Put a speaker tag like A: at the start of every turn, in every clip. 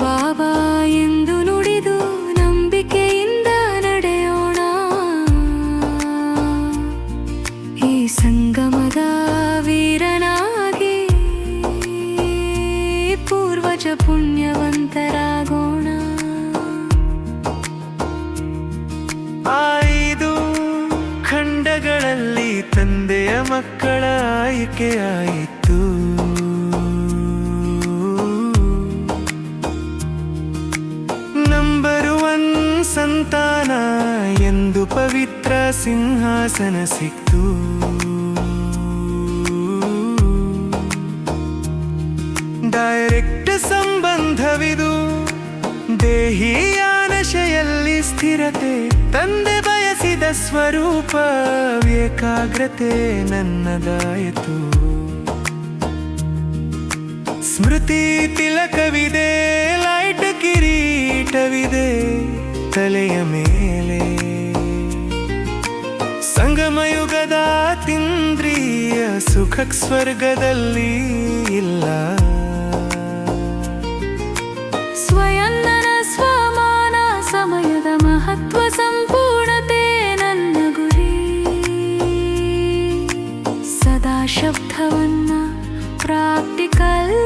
A: ಬಾಬಾ ಎಂದು ನುಡಿದು ನಂಬಿಕೆಯಿಂದ ನಡೆಯೋಣ. ಈ ಸಂಗಮದ ವೀರನಾಗಿ ಪೂರ್ವಜ ಪುಣ್ಯವಂತರಾಗೋಣ.
B: ಐದು ಖಂಡಗಳಲ್ಲಿ ತಂದೆಯ ಮಕ್ಕಳ ಆಯ್ಕೆಯಾಯಿತು ಎಂದು ಪವಿತ್ರ ಸಿಂಹಾಸನ ಸಿಕ್ತು. ಡೈರೆಕ್ಟ್ ಸಂಬಂಧವಿದು ದೇಹಿಯಾನಶೆಯಲ್ಲಿ ಸ್ಥಿರತೆ, ತಂದೆ ಬಯಸಿದ ಸ್ವರೂಪ, ಏಕಾಗ್ರತೆ ನನ್ನದಾಯಿತು. ಸ್ಮೃತಿ ತಿಲಕವಿದೆ ಲೈಟ್ ಕಿರೀಟವಿದೆ, ತಲೆಯ ಮೇಲೆ. ತಿಂದ್ರಿಯ ಸುಖ ಸ್ವರ್ಗದಲ್ಲಿ ಇಲ್ಲ.
A: ಸ್ವಯನ್ನನ ಸ್ವಮಾನ ಸಮಯದ ಮಹತ್ವ ಸಂಪೂರ್ಣತೆ ನನ್ನ ಗುರಿ. ಸದಾ ಶಬ್ದವನ್ನ ಪ್ರಾಕ್ಟಿಕಲ್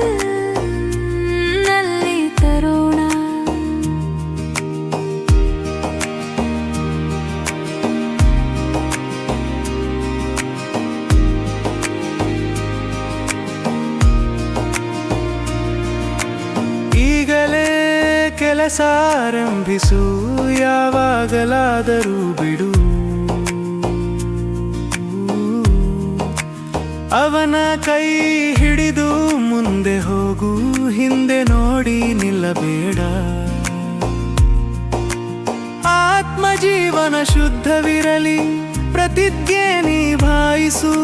B: ಕೆಲಸ ಆರಂಭಿಸು, ಯಾವಾಗಲಾದರೂ ಬಿಡು. ಅವನ ಕೈ ಹಿಡಿದು ಮುಂದೆ ಹೋಗು, ಹಿಂದೆ ನೋಡಿ ನಿಲ್ಲಬೇಡ. ಆತ್ಮ ಜೀವನ ಶುದ್ಧವಿರಲಿ, ಪ್ರತಿಜ್ಞೆ ನಿಭಾಯಿಸು.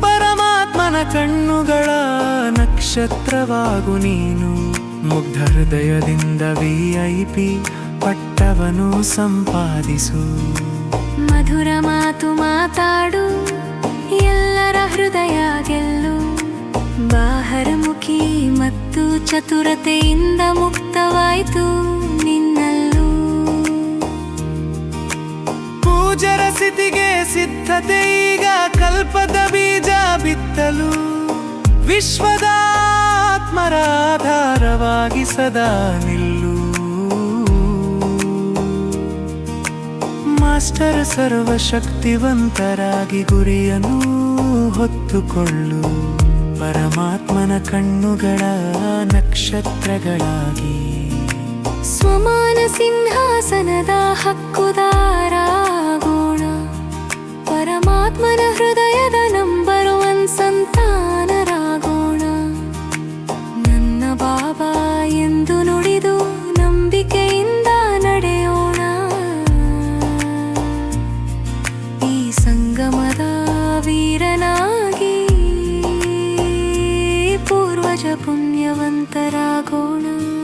B: ಪರಮಾತ್ಮನ ಕಣ್ಣುಗಳ ನಕ್ಷತ್ರವಾಗು ನೀನು. ಮುಗ್ಧ ಹೃದಯದಿಂದ ವಿ ಐ ಪಿ ಪಟ್ಟವನು ಸಂಪಾದಿಸು.
A: ಮಧುರ ಮಾತು ಮಾತಾಡು ಎಲ್ಲರ ಹೃದಯ ಗೆಲ್ಲು. ಬಾಹರಮುಖಿ ಮತ್ತು ಚತುರತೆಯಿಂದ ಮುಕ್ತವಾಯಿತು ನಿನ್ನಲ್ಲೂ.
B: ಪೂಜರ ಸ್ಥಿತಿಗೆ ಸಿದ್ಧತೆ ಈಗ ಕಲ್ಪದ ಬೀಜ ಬಿತ್ತಲು. ವಿಶ್ವದ ಆತ್ಮರ ಆಧಾರವಾಗಿ ಸದಾ ನಿಲ್ಲು. ಮಾಸ್ಟರ್ ಸರ್ವಶಕ್ತಿವಂತರಾಗಿ ಗುರಿಯನ್ನು ಹೊತ್ತುಕೊಳ್ಳು. ಪರಮಾತ್ಮನ ಕಣ್ಣುಗಳ ನಕ್ಷತ್ರಗಳಾಗಿ.
A: ಸ್ವಮಾನ ಸಿಂಹಾಸನದ ಹಕ್ಕುದಾರಾಗೋಣ പുണ്യവന്തരാകോണം